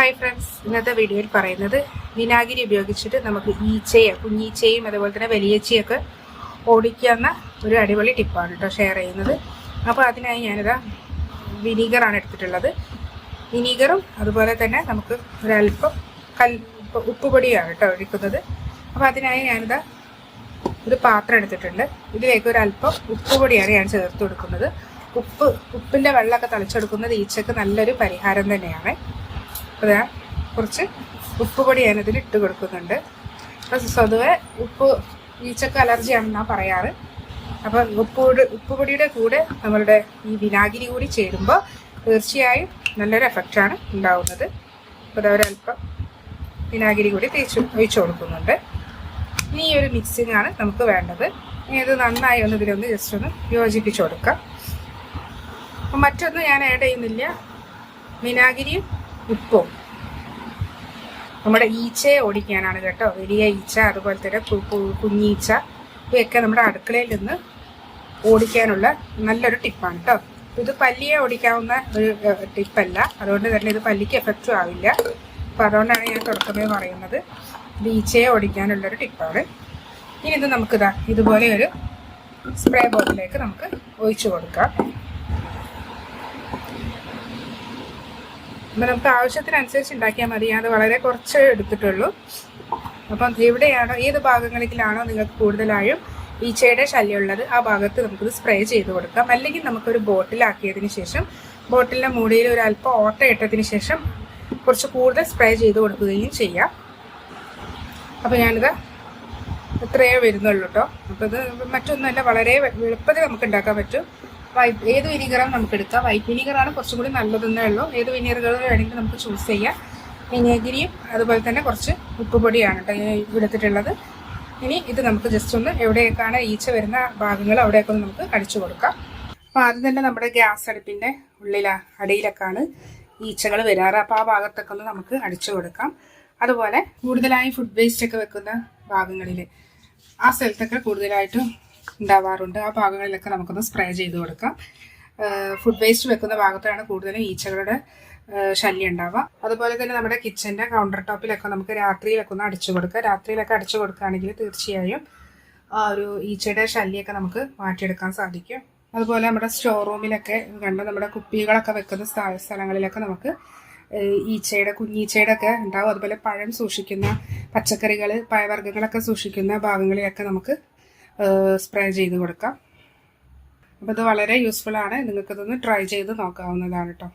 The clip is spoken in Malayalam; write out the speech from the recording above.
ഹായ് ഫ്രണ്ട്സ് ഇന്നത്തെ വീഡിയോയിൽ പറയുന്നത് വിനാഗിരി ഉപയോഗിച്ചിട്ട് നമുക്ക് ഈച്ചയെ കുഞ്ഞീച്ചയും അതുപോലെ തന്നെ വലിയച്ചയൊക്കെ ഓടിക്കാവുന്ന ഒരു അടിപൊളി ടിപ്പാണ് കേട്ടോ ഷെയർ ചെയ്യുന്നത്. അപ്പോൾ അതിനായി ഞാനിതാ വിനീഗറാണ് എടുത്തിട്ടുള്ളത്. വിനീഗറും അതുപോലെ തന്നെ നമുക്ക് ഒരല്പം കൽ ഉപ്പുപൊടിയാണ് കേട്ടോ ഒഴിക്കുന്നത്. അപ്പോൾ അതിനായി ഞാനിതാ ഒരു പാത്രം എടുത്തിട്ടുണ്ട്. ഇതിലേക്ക് ഒരല്പം ഉപ്പുപൊടിയാണ് ഞാൻ ചേർത്ത് കൊടുക്കുന്നത്. ഉപ്പ് ഉപ്പിന്റെ വെള്ളമൊക്കെ തളിച്ചെടുക്കുന്നത് ഈച്ചക്ക് നല്ലൊരു പരിഹാരം തന്നെയാണ്. അപ്പോൾ കുറച്ച് ഉപ്പുപൊടി ഞാനതിൽ ഇട്ട് കൊടുക്കുന്നുണ്ട്. സ്വതുവെ ഉപ്പ് ഈച്ചക്ക് അലർജിയാണെന്നാണ് പറയാറ്. അപ്പോൾ ഉപ്പുപൊടി ഉപ്പുപൊടിയുടെ കൂടെ നമ്മളുടെ ഈ വിനാഗിരി കൂടി ചേരുമ്പോൾ തീർച്ചയായും നല്ലൊരു എഫക്റ്റാണ് ഉണ്ടാവുന്നത്. അപ്പോൾ അതൊരല്പം വിനാഗിരി കൂടി തേച്ച് ഒഴിച്ചു കൊടുക്കുന്നുണ്ട്. ഇനി ഈ ഒരു മിക്സിംഗ് ആണ് നമുക്ക് വേണ്ടത്. ഇത് നന്നായി ഒന്ന് ഇതിലൊന്ന് ജസ്റ്റ് ഒന്ന് യോജിപ്പിച്ചു കൊടുക്കാം. അപ്പം മറ്റൊന്നും ഞാൻ ആഡ് ചെയ്യുന്നില്ല. വിനാഗിരിയും ഉപ്പും നമ്മുടെ ഈച്ചയെ ഓടിക്കാനാണ് കേട്ടോ. വലിയ ഈച്ച അതുപോലെ തന്നെ കുഞ്ഞീച്ച ഇവയൊക്കെ നമ്മുടെ അടുക്കളയിൽ നിന്ന് ഓടിക്കാനുള്ള നല്ലൊരു ടിപ്പാണ് കേട്ടോ. ഇത് പല്ലിയെ ഓടിക്കാവുന്ന ഒരു ടിപ്പല്ല. അതുകൊണ്ട് തന്നെ ഇത് പല്ലിക്ക് എഫക്റ്റും ആവില്ല. അപ്പം അതുകൊണ്ടാണ് ഞാൻ തുടക്കമേ പറയുന്നത്. ഇത് ഈച്ചയെ ഓടിക്കാനുള്ളൊരു ടിപ്പാണ്. ഇനി ഇത് നമുക്കിതാ ഇതുപോലെ ഒരു സ്പ്രേ ബോട്ടിലേക്ക് നമുക്ക് ഒഴിച്ചു കൊടുക്കാം. അപ്പം നമുക്ക് ആവശ്യത്തിനനുസരിച്ച് ഉണ്ടാക്കിയാൽ മതി. അത് വളരെ കുറച്ച് എടുത്തിട്ടുള്ളൂ. അപ്പം എവിടെയാണോ ഏത് ഭാഗങ്ങളിലാണോ നിങ്ങൾക്ക് കൂടുതലായും ഈച്ചയുടെ ശല്യമുള്ളത് ആ ഭാഗത്ത് നമുക്കിത് സ്പ്രേ ചെയ്ത് കൊടുക്കാം. അല്ലെങ്കിൽ നമുക്കൊരു ബോട്ടിലാക്കിയതിന് ശേഷം ബോട്ടിലിന്റെ മൂടിയിൽ ഒരു അല്പം ഓട്ട ഇട്ടതിന് ശേഷം കുറച്ച് കൂടുതൽ സ്പ്രേ ചെയ്ത് കൊടുക്കുകയും ചെയ്യാം. അപ്പോൾ ഞാനിത് ഇത്രയേ വരുന്നുള്ളൂ കേട്ടോ അപ്പോൾ ഇത് മറ്റൊന്നുമല്ല വളരെ എളുപ്പത്തിൽ നമുക്ക് ഉണ്ടാക്കാൻ പറ്റും. വൈറ്റ് ഏത് വിനീഗറാണ് നമുക്ക് എടുക്കാം? വൈറ്റ് വിനീഗറാണ് കുറച്ചും കൂടി നല്ലതെന്നേ ഉള്ളൂ. ഏത് വിനീഗറുകൾ വേണമെങ്കിലും നമുക്ക് ചൂസ് ചെയ്യാം. വിനേഗിരിയും അതുപോലെ തന്നെ കുറച്ച് ഉപ്പുപൊടിയാണ് കേട്ടോ എടുത്തിട്ടുള്ളത്. ഇനി ഇത് നമുക്ക് ജസ്റ്റ് ഒന്ന് എവിടെയൊക്കെയാണ് ഈച്ച വരുന്ന ഭാഗങ്ങൾ അവിടെയൊക്കെ ഒന്ന് നമുക്ക് അടിച്ചു കൊടുക്കാം. അപ്പോൾ ആദ്യം തന്നെ നമ്മുടെ ഗ്യാസ് അടുപ്പിന്റെ ഉള്ളിലാ അടിയിലൊക്കെയാണ് ഈച്ചകൾ വരാറ്. അപ്പോൾ ആ ഭാഗത്തൊക്കെ ഒന്ന് നമുക്ക് അടിച്ചു കൊടുക്കാം. അതുപോലെ കൂടുതലായി ഫുഡ് വേസ്റ്റ് ഒക്കെ വെക്കുന്ന ഭാഗങ്ങളിൽ ആ സ്ഥലത്തൊക്കെ കൂടുതലായിട്ടും ഉണ്ടാവാറുണ്ട്. ആ ഭാഗങ്ങളിലൊക്കെ നമുക്കൊന്ന് സ്പ്രേ ചെയ്ത് കൊടുക്കാം. ഫുഡ് വേസ്റ്റ് വെക്കുന്ന ഭാഗത്താണ് കൂടുതലും ഈച്ചകളുടെ ശല്യം ഉണ്ടാവുക. അതുപോലെ തന്നെ നമ്മുടെ കിച്ചന്റെ കൗണ്ടർ ടോപ്പിലൊക്കെ നമുക്ക് രാത്രിയിലൊക്കെ ഒന്ന് അടിച്ചു കൊടുക്കുക രാത്രിയിലൊക്കെ അടിച്ചു കൊടുക്കുകയാണെങ്കിൽ തീർച്ചയായും ആ ഒരു ഈച്ചയുടെ ശല്യമൊക്കെ നമുക്ക് മാറ്റിയെടുക്കാൻ സാധിക്കും. അതുപോലെ നമ്മുടെ സ്റ്റോർ റൂമിലൊക്കെ കണ്ട് നമ്മുടെ കുപ്പികളൊക്കെ വെക്കുന്ന സ്ഥലങ്ങളിലൊക്കെ നമുക്ക് ഈച്ചയുടെ കുഞ്ഞീച്ചയുടെ ഒക്കെ ഉണ്ടാവും. അതുപോലെ പഴം സൂക്ഷിക്കുന്ന പച്ചക്കറികൾ പഴവർഗങ്ങളൊക്കെ സൂക്ഷിക്കുന്ന ഭാഗങ്ങളിലൊക്കെ നമുക്ക് സ്പ്രേ ചെയ്ത് കൊടുക്കാം. അപ്പോൾ ഇത് വളരെ യൂസ്ഫുൾ ആണ്. നിങ്ങൾക്കിതൊന്ന് ട്രൈ ചെയ്ത് നോക്കാവുന്നതാണ് കേട്ടോ